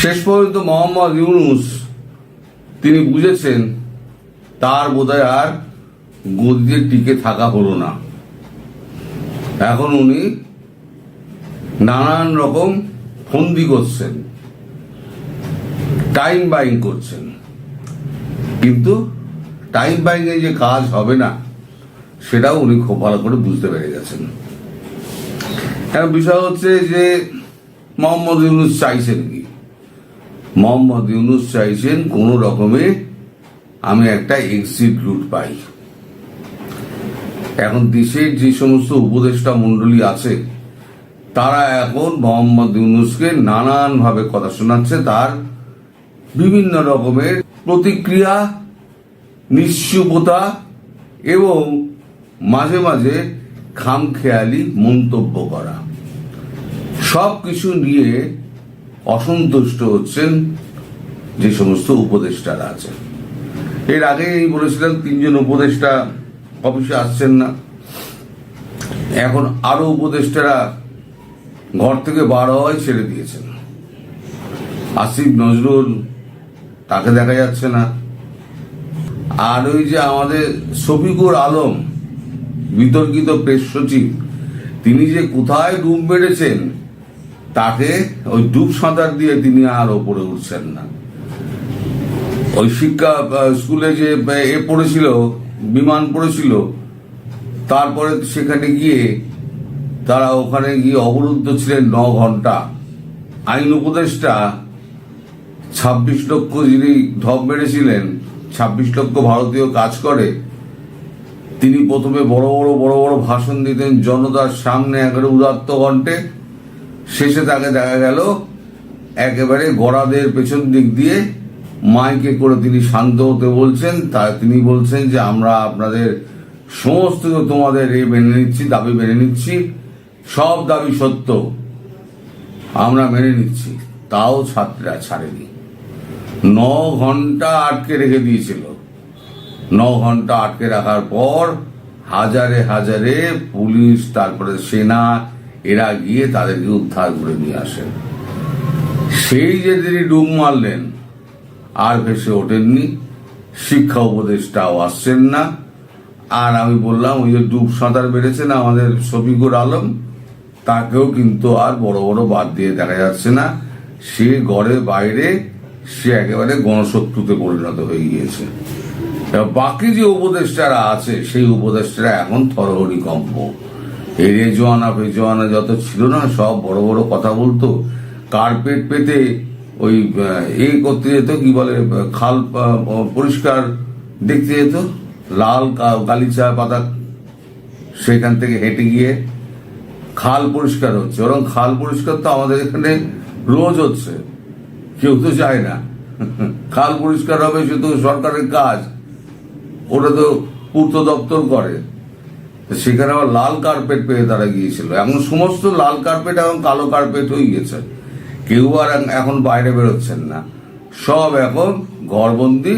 শেষ পর্যন্ত মোহাম্মদ ইউনুস তিনি বুঝেছেন, তার বোধহয় আর গদিতে টিকে থাকা হলো না। এখন উনি নানান রকম ফন্দি করছেন, টাইম বাইং করছেন। কিন্তু টাইম বাইং এ যে কাজ হবে না, সেটাও উনি খুব ভালো করে বুঝতে পেরে গেছেন। বিষয় হচ্ছে যে মোহাম্মদ ইউনুস চাইছেন কি? মোহাম্মদ ইউনুস চাইছেন কোন রকমে আমি একটা এক্সিট রুট পাই। এখন দেশের যে সমস্ত উপদেষ্টা মন্ডলী আছে, তারা এখন মোহাম্মদ ইউনুসকে নানান ভাবে কথা শোনাচ্ছে, তার বিভিন্ন রকমের প্রতিক্রিয়া, নিশ্চুপতা এবং মাঝে মাঝে খামখেয়ালি মন্তব্য করা। সব কিছু নিয়ে অসন্তুষ্ট হচ্ছেন যে সমস্ত উপদেষ্টারা আছে এর আগে বলেছিলাম, তিনজন উপদেষ্টা অফিসে আসছেন না। এখন আরও উপদেষ্টারা ঘর থেকে বার হওয়াই ছেড়ে দিয়েছেন। আসিফ, নজরুল, তাকে দেখা যাচ্ছে না। আর ওই যে আমাদের শফিকুর আলম, বিতর্কিত প্রেস সচিব, তিনি যে কোথায় ডুব মেরেছেন তাকে ওই ডুব সাঁতার দিয়ে তিনি আর ওপরে উঠছেন না। ওই শিক্ষা স্কুলে যে এ পড়েছিল, বিমান পড়েছিল, তারপরে সেখানে গিয়ে তারা ওখানে গিয়ে অবরুদ্ধ ছিলেন ন ঘণ্টা। আইন উপদেষ্টা ছাব্বিশ লক্ষ যিনি ঢপ মেরেছিলেন, ছাব্বিশ লক্ষ ভারতীয় কাজ করে, তিনি প্রথমে বড় বড় বড় বড় ভাষণ দিতেন জনতার সামনে একেবারে উদাত্ত কণ্ঠে। শেষে তাকে দেখা গেল একেবারে গড়াদের পেছন দিক দিয়ে। মাইকে করে তিনি শান্ত হতে বলছেন। তা তিনি বলছেন যে, আমরা আপনাদের সমস্ত তোমাদের এ মেনে নিচ্ছি, দাবি মেনে নিচ্ছি। সব দাবি সত্য। আমরা মেনে নিচ্ছি। তাও ছাত্রীরা ছাড়েনি। ন ঘণ্টা আটকে রেখে দিয়েছিল। ন ঘণ্টা আটকে রাখার পর হাজারে হাজারে পুলিশ, তারপরে সেনা এরা গিয়ে তাদেরকে উদ্ধার করে নিয়ে আসেন সেই যে তিনি ডুব মারলেন, আর ভেসে ওঠেননি, শিক্ষা উপদেষ্টাও আসছেন না। আর আমি বললাম, ওই যে ডুব সাঁতার বেড়েছেন আমাদের শফিকুর আলম, তাকেও কিন্তু আর বড় বড় বাদ দিয়ে দেখা যাচ্ছে না। সে ঘরে বাইরে, সে একেবারে গণশত্রুতে পরিণত হয়ে গিয়েছে। বাকি যে উপদেষ্টারা আছে, সেই উপদেষ্টারা এখন থরহরি কম্প। এই রেজোয়ানা ফেজোয়ানা যত ছিল না, সব বড় বড় কথা বলতো। কার্পেট পেতে ওই এ করতে যেত, কি বলে, খাল পরিষ্কার দেখতে যেত। লাল গালিচা পাতা সেখান থেকে হেঁটে গিয়ে খাল পরিষ্কার হচ্ছে। বরং খাল পরিষ্কার তো আমাদের এখানে রোজ হচ্ছে। কেউ তো চায় না। খাল পরিষ্কার হবে সে তো সরকারের কাজ। ওটা তো পূর্ত দপ্তর করে। সেখানে আবার লাল কার্পেট পেয়ে তারা গিয়েছিল। এখন সমস্ত লাল কার্পেট এখন কালো কার্পেট হয়ে গেছে কেউ আর এখন বাইরে বেরোচ্ছেন না। সব এখন ঘরবন্দি।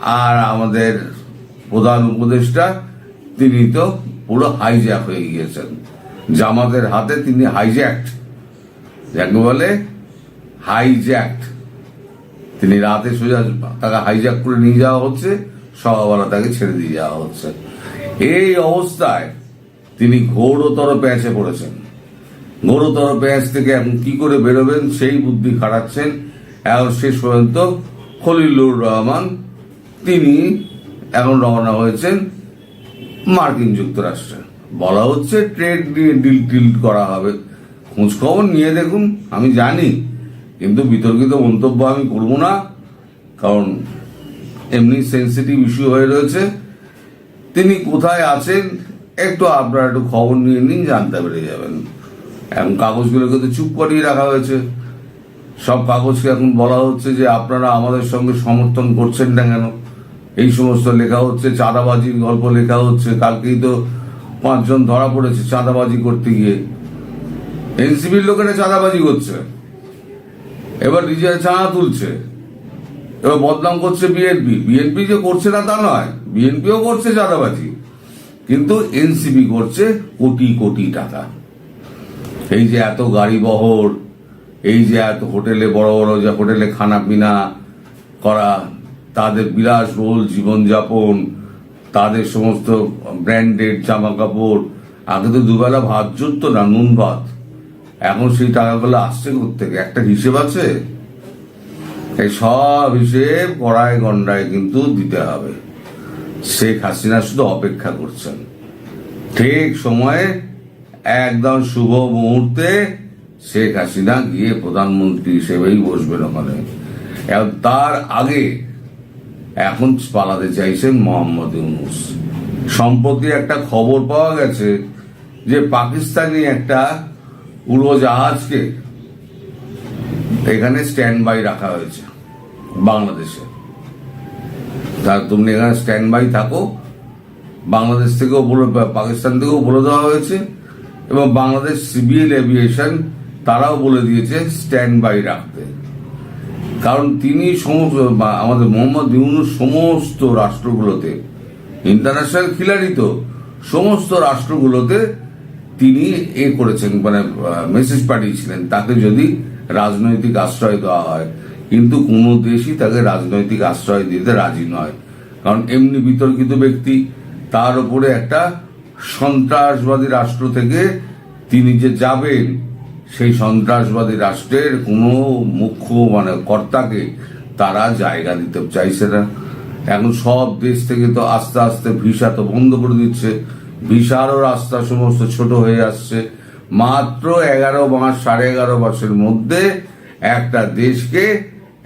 আর আমাদের প্রধান উপদেষ্টা, তিনি তো পুরো হাইজ্যাক হয়ে গিয়েছেন। জামাতের হাতে তিনি হাইজ্যাক্ট যাকে বলে হাইজ্যাক্ট তিনি রাতে সোজা তাকে হাইজ্যাক করে নিয়ে যাওয়া হচ্ছে। সকালবেলা তাকে ছেড়ে দিয়ে যাওয়া হচ্ছে। এই অবস্থায় তিনি ঘোরতর প্যাঁচে পড়েছেন। ঘোরতর প্যাঁচ থেকে কি করে বেরোবেন সেই বুদ্ধি খাটাচ্ছেন। এখন শেষ পর্যন্ত খলিলুর রহমান, তিনি এখন রওনা হয়েছেন মার্কিন যুক্তরাষ্ট্রে। বলা হচ্ছে ট্রেড নিয়ে ডিল টিল করা হবে। খোঁজখবর নিয়ে দেখুন, আমি জানি, কিন্তু বিতর্কিত মন্তব্য আমি করব না, কারণ এমনি সেন্সিটিভ ইস্যু হয়ে রয়েছে। তিনি কোথায় আছেন, একটু আপনারা একটু খবর নিয়ে নিন, জানতে পেরে যাবেন। এখন কাগজগুলোকে তো চুপ করিয়ে রাখা হয়েছে। সব কাগজকে এখন বলা হচ্ছে যে আপনারা আমাদের সঙ্গে সমর্থন করছেন না কেন? এই সমস্ত লেখা হচ্ছে, চাঁদাবাজির গল্প লেখা হচ্ছে। কালকেই তো পাঁচজন ধরা পড়েছে চাঁদাবাজি করতে গিয়ে। এনসিপির লোকেরা চাঁদাবাজি করছে। এবার নিজেরা চাঁদা তুলছে। এবার বদনাম করছে বিএনপি। বিএনপি যে করছে না তা নয়, বিএনপিও করছে চাঁদাবাজি। কিন্তু এনসিপি করছে কোটি কোটি টাকা। এই যে এত গাড়ি বহর, এই যে এত হোটেলে বড় বড় যে হোটেলে খানা পিনা করা, তাদের বিলাসবহুল জীবনযাপন, তাদের সমস্ত ব্র্যান্ডেড জামা কাপড় আগে তো দুবেলা ভাত জুটতো না, নুন ভাত। এখন সেই টাকাগুলো আসছে থেকে একটা হিসেব আছে? এই সব হিসেব কড়ায় গন্ডায় কিন্তু দিতে হবে। শেখ হাসিনা শুধু অপেক্ষা করছেন। ঠিক সময়ে একদম শুভ মুহূর্তে শেখ হাসিনা গিয়ে প্রধানমন্ত্রী হিসেবেই বসবেন ওখানে। তার আগে এখন পালাতে চাইছেন মোহাম্মদ ইউনুস। সম্প্রতি একটা খবর পাওয়া গেছে যে পাকিস্তানি একটা উড়োজাহাজকে এখানে স্ট্যান্ড বাই রাখা হয়েছে। বাংলাদেশে। তা তুমি এখানে স্ট্যান্ড বাই থাকো। বাংলাদেশ থেকেও বলে, পাকিস্তান থেকেও বলে দেওয়া হয়েছে এবং বাংলাদেশ সিভিল এভিয়েশন তারাও বলে দিয়েছে স্ট্যান্ড বাই রাখতে। কারণ তিনি সমস্ত আমাদের মোহাম্মদ ইউনুস সমস্ত রাষ্ট্রগুলোতে ইন্টারন্যাশনাল খিলাড়ি তো, সমস্ত রাষ্ট্রগুলোতে তিনি এ করেছেন মানে মেসেজ পাঠিয়েছিলেন। তাকে যদি রাজনৈতিক আশ্রয় দেওয়া হয় কিন্তু কোনো দেশই তাকে রাজনৈতিক আশ্রয় দিতে রাজি নয়। কারণ এমনি বিতর্কিত ব্যক্তি, তার উপরে একটা সন্ত্রাসবাদী রাষ্ট্র থেকে তিনি যে যাবেন, সেই সন্ত্রাসবাদী রাষ্ট্রের কোনো মুখ্য মানে কর্তাকে তারা জায়গা দিতে চাইছে না। এখন সব দেশ থেকে তো আস্তে আস্তে ভিসা তো বন্ধ করে দিচ্ছে। ভিসারও রাস্তা সমস্ত ছোট হয়ে আসছে। মাত্র এগারো মাস, সাড়ে এগারো মাসের মধ্যে একটা দেশকে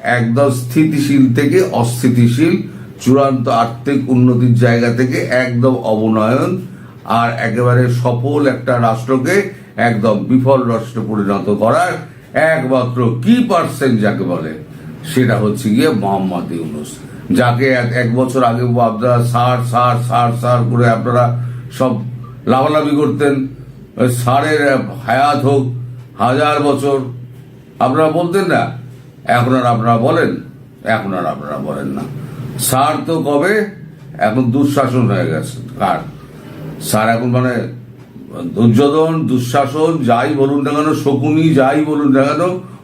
একদম স্থিতিশীল থেকে অস্থিতিশীল, চূড়ান্ত আর্থিক উন্নতির জায়গা থেকে একদম অবনয়ন আর একেবারে সফল একটা রাষ্ট্রকে একদম বিফল রাষ্ট্রে পরিণত করার একমাত্র কি পার্সেন্ট যাকে বলে, সেটা হচ্ছে গিয়ে মোহাম্মদ ইউনুস। যাকে এক- বছর আগে আপনারা সার সার সার সার করে আপনারা সব লাভালাভি করতেন সারের হায়াত হোক, হাজার বছর, আপনারা বলতেন না? এখন আর আপনারা বলেন, এখন আর আপনারা বলেন না। সার তো কবে? এখন দুঃশাসন হয়ে গেছে। কার? স্যার এখন মানে দুর্যোধন, দুঃশাসন, যাই বলুন না কেন, শকুনি, যাই বলুন না কেন,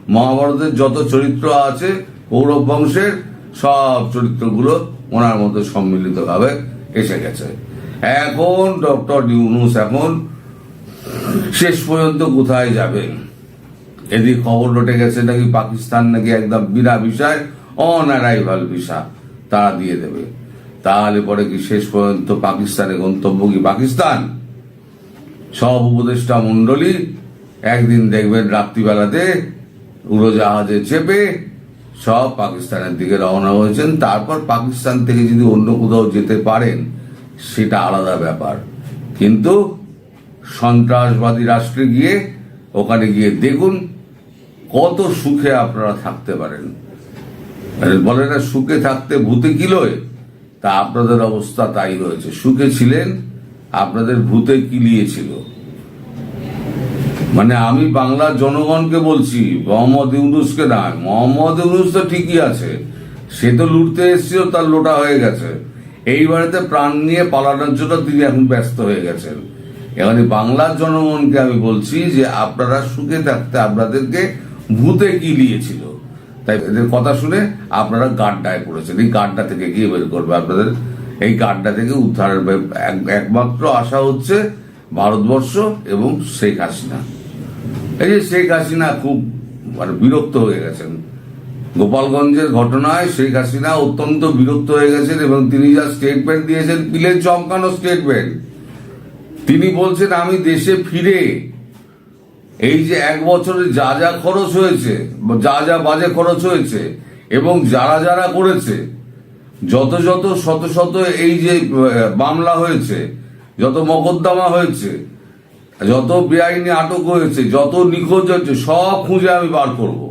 মহাভারতের যত চরিত্র আছে, কৌরব বংশের, সব চরিত্রগুলো ওনার মধ্যে সম্মিলিতভাবে এসে গেছে। এখন ডক্টর ইউনুস এখন শেষ পর্যন্ত কোথায় যাবেন? এদিকে খবর রটে গেছে নাকি পাকিস্তান নাকি একদম বিনা ভিসায় অন অ্যারাইভাল ভিসা তারা দিয়ে দেবে। তাহলে পরে কি শেষ পর্যন্ত পাকিস্তানের গন্তব্য কি পাকিস্তান? সব উপদেষ্টা মন্ডলী একদিন দেখবেন রাত্রিবেলাতে উড়োজাহাজে চেপে সব পাকিস্তানের দিকে রওনা হয়েছেন। তারপর পাকিস্তান থেকে যদি অন্য কোথাও যেতে পারেন, সেটা আলাদা ব্যাপার। কিন্তু সন্ত্রাসবাদী রাষ্ট্রে গিয়ে ওখানে গিয়ে দেখুন কত সুখে আপনারা থাকতে পারেন? বলে না, সুখে থাকতে ভূতে কিলোয় তা আপনাদের অবস্থা তাই রয়েছে। সুখে ছিলেন, আপনাদের ভূতে কিলিয়েছিল মানে আমি বাংলার জনগণকে বলছি, মোহাম্মদ ইউনুসকে না, মোহাম্মদ ইউনুস তো ঠিকই আছে। সে তো লুটতে এসেছিল, তার লোটা হয়ে গেছে। এই বাড়িতে প্রাণ নিয়ে পালানোর জন্য তিনি এখন ব্যস্ত হয়ে গেছেন। এখানে বাংলার জনগণকে আমি বলছি যে আপনারা সুখে থাকতে, আপনাদেরকে ভূতে কিলিয়েছিল তাই এদের কথা শুনে আপনারা গাড্ডায় পড়েছেন। এই গাড্ডা থেকে গিয়ে বের করবে আপনাদের। এই গাড্ডা থেকে উদ্ধারের এক- একমাত্র আশা হচ্ছে ভারতবর্ষ এবং শেখ হাসিনা। এই যে শেখ হাসিনা খুব মানে বিরক্ত হয়ে গেছেন। গোপালগঞ্জের ঘটনায় শেখ হাসিনা অত্যন্ত বিরক্ত হয়ে গেছেন এবং তিনি যা স্টেটমেন্ট দিয়েছেন, পিলের চমকানো স্টেটমেন্ট তিনি বলছেন, আমি দেশে ফিরে এই যে এক বছরে যা যা খরচ হয়েছে, যা যা বাজে খরচ হয়েছে, এবং যারা যারা করেছে, যত যত শত শত এই যে মামলা হয়েছে, যত মকদ্দমা হয়েছে, যত বেআইনি আটক হয়েছে, যত নিখোঁজ হয়েছে, সব খুঁজে আমি বার করব।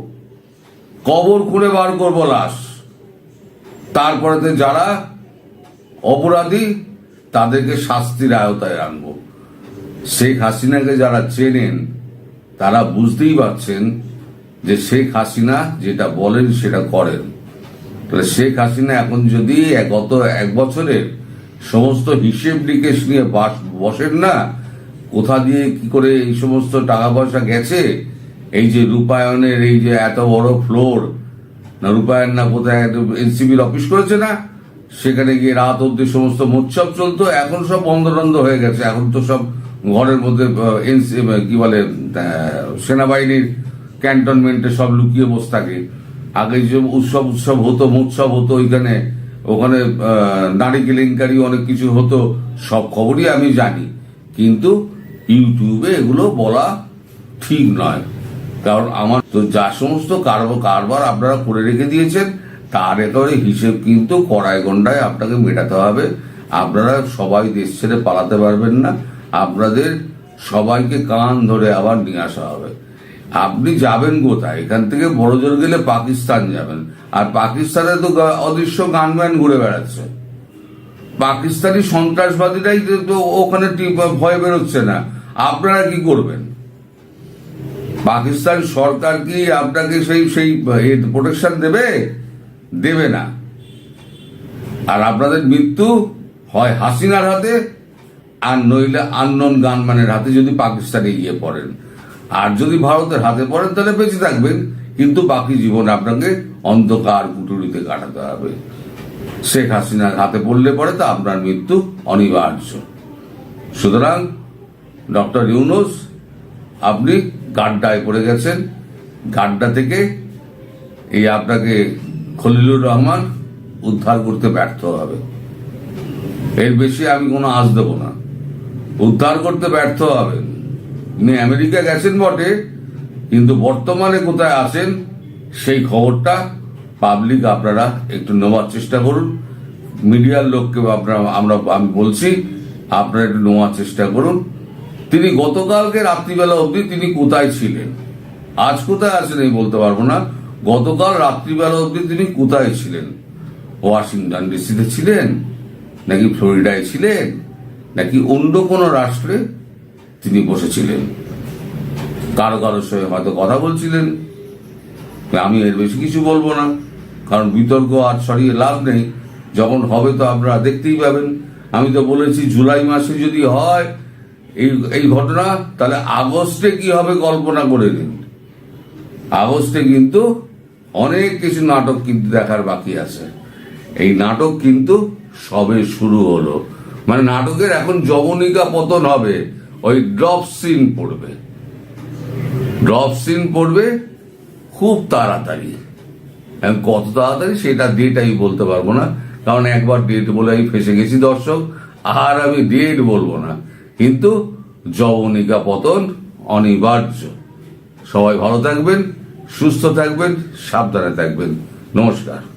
কবর খুঁড়ে বার করব লাশ। তারপরেতে যারা অপরাধী, তাদেরকে শাস্তির আয়তায় আনব। শেখ হাসিনাকে যারা চেনেন তারা বুঝতেই পারছেন যে শেখ হাসিনা যেটা বলেন সেটা করেন। তাহলে শেখ হাসিনা এখন যদি গত এক বছরের সমস্ত হিসেব নিকেশ নিয়ে বাস- বসেন না, কোথা দিয়ে কি করে এই সমস্ত টাকা পয়সা গেছে? এই যে রূপায়ণের, এই যে এত বড় ফ্লোর, না রূপায়ণ না কোথায় এনসিবির অফিস করেছে না? সেখানে গিয়ে রাত অব্দি সমস্ত মোৎসব চলতো, এখন সব বন্ধ হয়ে গেছে, এখন তো সব ঘরের মধ্যে কি বলে সেনাবাহিনীর ক্যান্টনমেন্টে সব লুকিয়ে বসে থাকে। আগে যে উৎসব উৎসব হতো মোৎসব হতো, ওইখানে, ওখানে নারী কেলেঙ্কারি অনেক কিছু হতো, সব খবরই আমি জানি। কিন্তু ইউটিউবে এগুলো বলা ঠিক নয়। কারণ আমার তো যা সমস্ত কারব- কারবার আপনারা করে রেখে দিয়েছেন, তার একেবারে হিসেব কিন্তু কড়াই গন্ডায় আপনাকে মেটাতে হবে। আপনারা সবাই দেশ ছেড়ে পালাতে পারবেন না। আপনাদের সবাইকে কান ধরে আবার নিয়ে আসা হবে। আপনি যাবেন কোথায়? এখান থেকে বড় জোর গেলে পাকিস্তান যাবেন। আর পাকিস্তানে তো অদৃশ্য গানম্যান ঘুরে বেড়াচ্ছে। পাকিস্তানি সন্ত্রাসবাদীরাই তো- ওখানে ভয় বেরোচ্ছে না। আপনারা কি করবেন? পাকিস্তান সরকার কি আপনাকে সেই সেই প্রোটেকশন দেবে? দেবে না। আর আপনাদের মৃত্যু হয় হাসিনার হাতে আর নইলে আননন গানম্যানের হাতে যদি পাকিস্তানে গিয়ে পড়েন। আর যদি ভারতের হাতে পড়েন, তাহলে বেঁচে থাকবেন। কিন্তু বাকি জীবন আপনাকে অন্ধকার কুটুরিতে কাটাতে হবে। শেখ হাসিনার হাতে পড়লে পরে তো আপনার মৃত্যু অনিবার্য। সুতরাং, ডক্টর ইউনুস, আপনি গাড্ডায় পড়ে গেছেন। গাড্ডা থেকে এই আপনাকে খলিলুর রহমান উদ্ধার করতে ব্যর্থ হবে। এর বেশি আমি কোনো আজ দেবো না। উদ্ধার করতে ব্যর্থ হবেন। উনি আমেরিকা গেছেন বটে, কিন্তু বর্তমানে কোথায় আছেন সেই খবরটা পাবলিক আপনারা একটু নেওয়ার চেষ্টা করুন। মিডিয়ার লোককে আপনারা, আমরা, আমি বলছি, আপনারা একটু নেওয়ার চেষ্টা করুন। তিনি গতকালকে রাত্রিবেলা অবধি তিনি কোথায় ছিলেন? আজ কোথায় আছেন এই বলতে পারব না। গতকাল রাত্রিবেলা অবধি তিনি কোথায় ছিলেন? ওয়াশিংটন ডিসিতে ছিলেন? নাকি ফ্লোরিডায় ছিলেন? নাকি অন্য কোনো রাষ্ট্রে তিনি বসেছিলেন? কারও কারোর সঙ্গে হয়তো কথা বলছিলেন। আমি এর বেশি কিছু বলব না, কারণ বিতর্ক আর সরিয়ে লাভ নেই। যখন হবে তো আপনারা দেখতেই পাবেন। আমি তো বলেছি, জুলাই মাসে যদি হয় এই এই ঘটনা, তাহলে আগস্টে কি হবে কল্পনা করে নিন। আগস্টে কিন্তু অনেক কিছু নাটক কিন্তু দেখার বাকি আছে। এই নাটক কিন্তু সবে শুরু হলো। মানে নাটকের এখন যবনিকা পতন হবে। ওই ড্রপ সিন পড়বে। ড্রপ সিন পড়বে খুব তাড়াতাড়ি। এখন কত তাড়াতাড়ি সেটা ডেট আমি বলতে পারব না। কারণ একবার ডেট বলে আমি ফেসে গেছি, দর্শক। আর আমি ডেট বলব না। কিন্তু যবনিকা পতন অনিবার্য। সবাই ভালো থাকবেন, সুস্থ থাকবেন, সাবধানে থাকবেন। নমস্কার।